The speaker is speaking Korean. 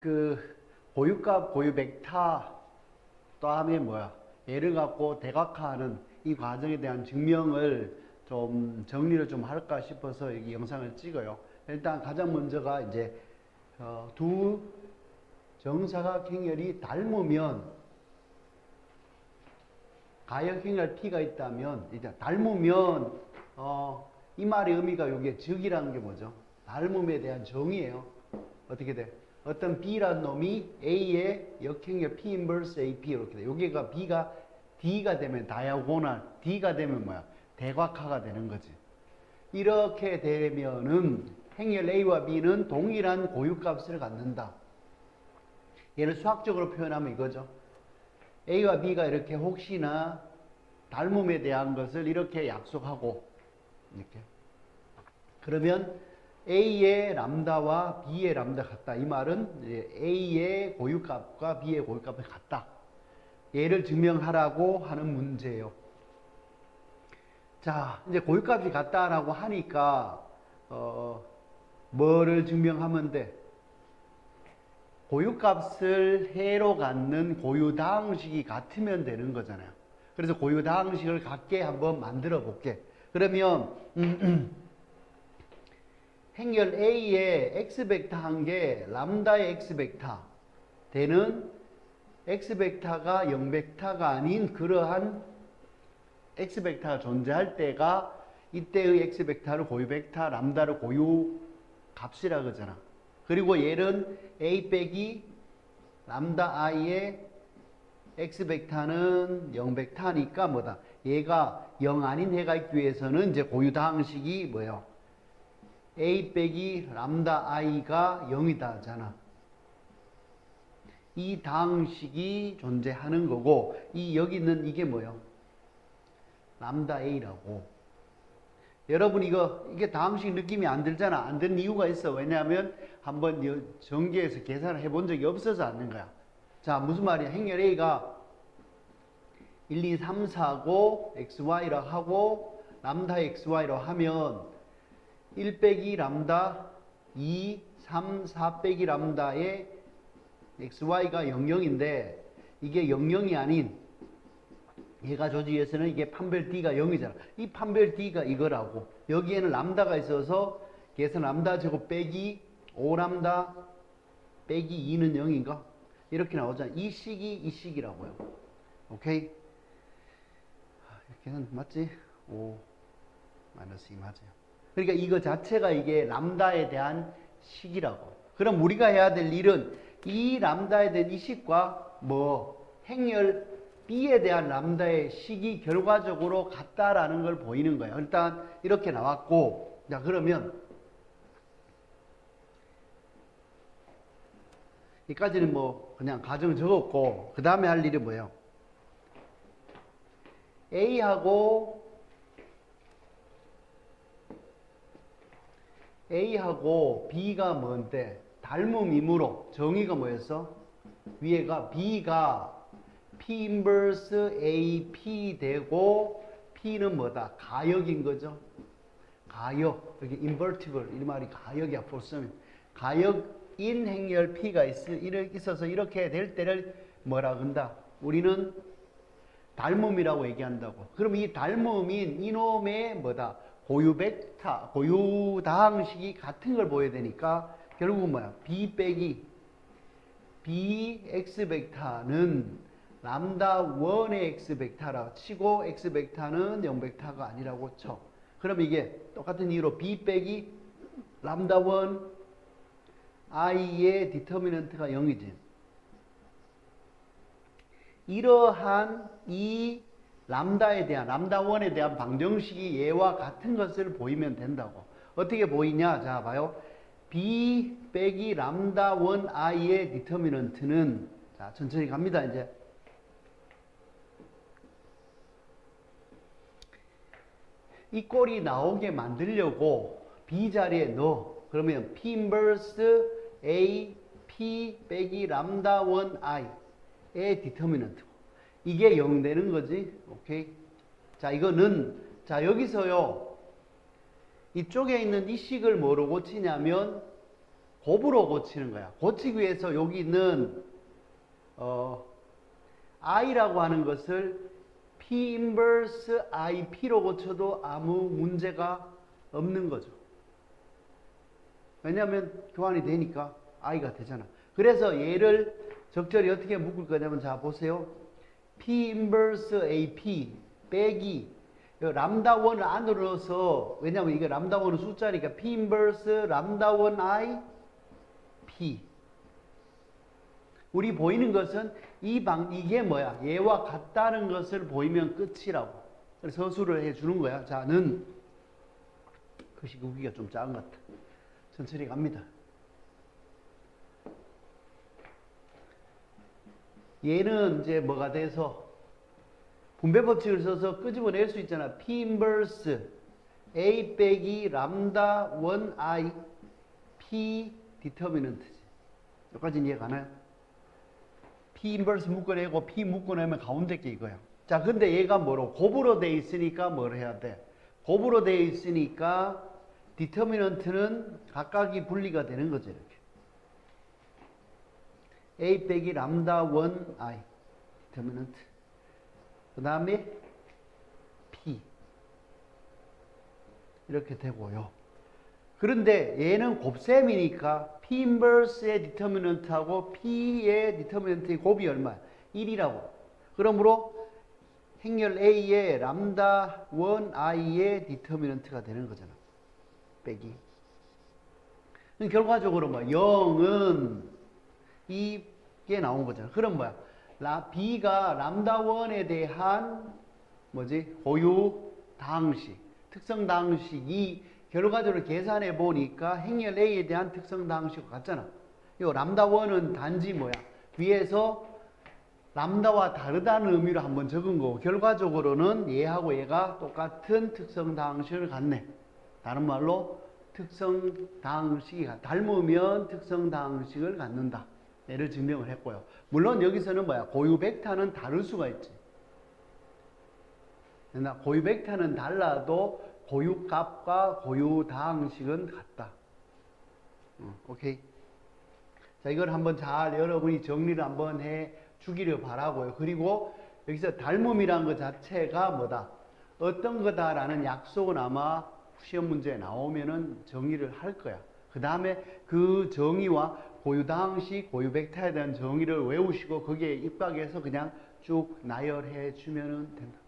그 고유값, 고유 벡터 다음에 뭐야? 얘를 갖고 대각화하는 이 과정에 대한 증명을 좀 정리를 좀 할까 싶어서 이 영상을 찍어요. 일단 가장 먼저가 이제 어, 두 정사각형열이 닮으면 가역형열 t가 있다면 이제 닮으면 어, 이 말의 의미가 여기에 즉이라는 게 뭐죠? 닮음에 대한 정의예요. 어떻게 돼? 어떤 B라는 놈이 A의 역행의 P 인버스 AP 이렇게 돼. 여기가 B가 D가 되면 다이아고날, D가 되면 뭐야? 대각화가 되는 거지. 이렇게 되면은 행렬 A와 B는 동일한 고유값을 갖는다. 얘를 수학적으로 표현하면 이거죠. A와 B가 이렇게 혹시나 닮음에 대한 것을 이렇게 약속하고 이렇게 그러면 A의 람다와 B의 람다 같다. 이 말은 A의 고유값과 B의 고유값이 같다. 얘를 증명하라고 하는 문제예요. 자, 이제 고유값이 같다라고 하니까 어, 뭐를 증명하면 돼? 고유값을 해로 갖는 고유다항식이 같으면 되는 거잖아요. 그래서 고유다항식을 같게 한번 만들어 볼게. 그러면 음, 행렬 A의 X벡터 한 개, 람다의 X벡터 되는 X벡터가 0 벡터가 아닌 그러한 X벡터가 존재할 때가 이때의 X벡터를 고유 벡터, 람다를 고유 값이라 그러잖아. 그리고 얘는 A 빼기 람다 i의 X벡터는 0 벡터니까 뭐다. 얘가 0 아닌 해가 있기 위해서는 이제 고유 다항식이 뭐예요? A 빼기 람다 i가 0이다잖아. 이 다항식이 존재하는 거고 이 여기 있는 이게 뭐예요? 람다 a라고. 여러분 이거 이게 다항식 느낌이 안 들잖아. 안 드는 이유가 있어. 왜냐하면 한번 여- 전개해서 계산을 해본 적이 없어서 안는 거야. 자 무슨 말이야? 행렬 a가 1, 2, 3, 4고 xy라 하고 람다 xy로 하면 1 빼기 람다 2, 3, 4 빼기 람다의 xy가 00인데 이게 00이 아닌 얘가 조지에서는 이게 판별 d가 0이잖아. 이 판별 d가 이거라고. 여기에는 람다가 있어서 계산 람다 제곱 빼기 5람다 빼기 2는 0인가? 이렇게 나오잖아. 이 식이 이 식이라고요. 오케이? 계산 맞지? 5 마이너스 2 맞아요. 그러니까 이거 자체가 이게 람다에 대한 식이라고. 그럼 우리가 해야 될 일은 이 람다에 대한 이 식과 뭐 행렬 B에 대한 람다의 식이 결과적으로 같다라는 걸 보이는 거예요. 일단 이렇게 나왔고, 자 그러면 여기까지는 뭐 그냥 가정 적었고 그 다음에 할 일이 뭐예요? A하고 A하고 B가 뭔데? 닮음이므로 정의가 뭐였어? 위에가 B가 P 인버스 AP 되고 P는 뭐다? 가역인 거죠. 가역. 여기 invertible 이 말이 가역이야. 볼수면 가역인 행렬 P가 있어서 이렇게 될 때를 뭐라 그런다? 우리는 닮음이라고 얘기한다고. 그럼 이 닮음인 이놈의 뭐다? 고유 벡터, 고유 다항식이 같은 걸 보여야 되니까 결국은 뭐야? B 빼기 B X 벡터는 람다 1의 X 벡터라 치고 X 벡터는 0 벡터가 아니라고 쳐. 그럼 이게 똑같은 이유로 B 빼기 람다 1 i의 디터미넌트가 0이지. 이러한 이 람다에 대한 람다 1에 대한 방정식이 얘와 같은 것을 보이면 된다고. 어떻게 보이냐? 자, 봐요. b 빼기 람다 1 i의 디터미넌트는 자, 천천히 갑니다, 이제. 이 꼴이 나오게 만들려고 b 자리에 넣어. 그러면 p 인버스 a p 빼기 람다 1 i의 디터미넌트. 이게 0 되는 거지. 오케이. 자, 이거는 자, 여기서요. 이쪽에 있는 이 식을 뭐로 고치냐면 곱으로 고치는 거야. 고치기 위해서 여기 있는 어, i라고 하는 것을 p 인버스 ip로 고쳐도 아무 문제가 없는 거죠. 왜냐하면 교환이 되니까 i가 되잖아. 그래서 얘를 적절히 어떻게 묶을 거냐면 자 보세요. P 인버스 ap 빼기 이 람다 1을 안으로 넣어서 왜냐면 이게 람다 1은 숫자니까 p 인버스 람다 1 i p 우리 보이는 것은 이 방 이게 뭐야? 얘와 같다는 것을 보이면 끝이라고. 그래서 서술을 해 주는 거야. 자, 는 글씨 구기가 좀 작은 것 같아. 천천히 갑니다. 얘는 이제 뭐가 돼서 분배 법칙을 써서 끄집어낼 수 있잖아. P 인버스 A 빼기 람다 1I P 디터미넌트지. 여기까지는 이해 가나요? P 인버스 묶어내고 P 묶어내면 가운데 게 이거야. 자, 근데 얘가 뭐로? 곱으로 돼 있으니까 뭘 해야 돼? 곱으로 돼 있으니까 디터미넌트는 각각이 분리가 되는 거죠, 이렇게. A 빼기 람다 1I 디터미넌트. 그 다음에 P. 이렇게 되고요. 그런데 얘는 곱셈이니까 P 인버스의 디터미넌트하고 P의 디터미넌트의 곱이 얼마야? 1이라고. 그러므로 행렬 A의 람다 1i의 디터미넌트가 되는 거잖아. 빼기. 결과적으로 뭐 0은 이 게 나온 거잖아. 그럼 뭐야? 라, B가 람다 1에 대한 뭐지? 고유 당식, 특성 당식이 결과적으로 계산해 보니까 행렬 A에 대한 특성 당식과 같잖아. 이 람다 1은 단지 뭐야? 위에서 람다와 다르다는 의미로 한번 적은 거고 결과적으로는 얘하고 얘가 똑같은 특성 당식을 갖네. 다른 말로 특성 당식이 같- 닮으면 특성 당식을 갖는다. 얘를 증명을 했고요. 물론 여기서는 뭐야? 고유 벡터는 다를 수가 있지. 그러나 고유 벡터는 달라도 고유 값과 고유 당식은 같다. 어, 오케이. 자, 이걸 한번 잘 여러분이 정리를 한번 해 주기를 바라고요. 그리고 여기서 닮음이라는 것 자체가 뭐다? 어떤 거다라는 약속은 아마 시험 문제에 나오면은 정의를 할 거야. 그 다음에 그 정의와 고유 당식, 고유 벡터에 대한 정의를 외우시고 거기에 입각해서 그냥 쭉 나열해 주면은 된다.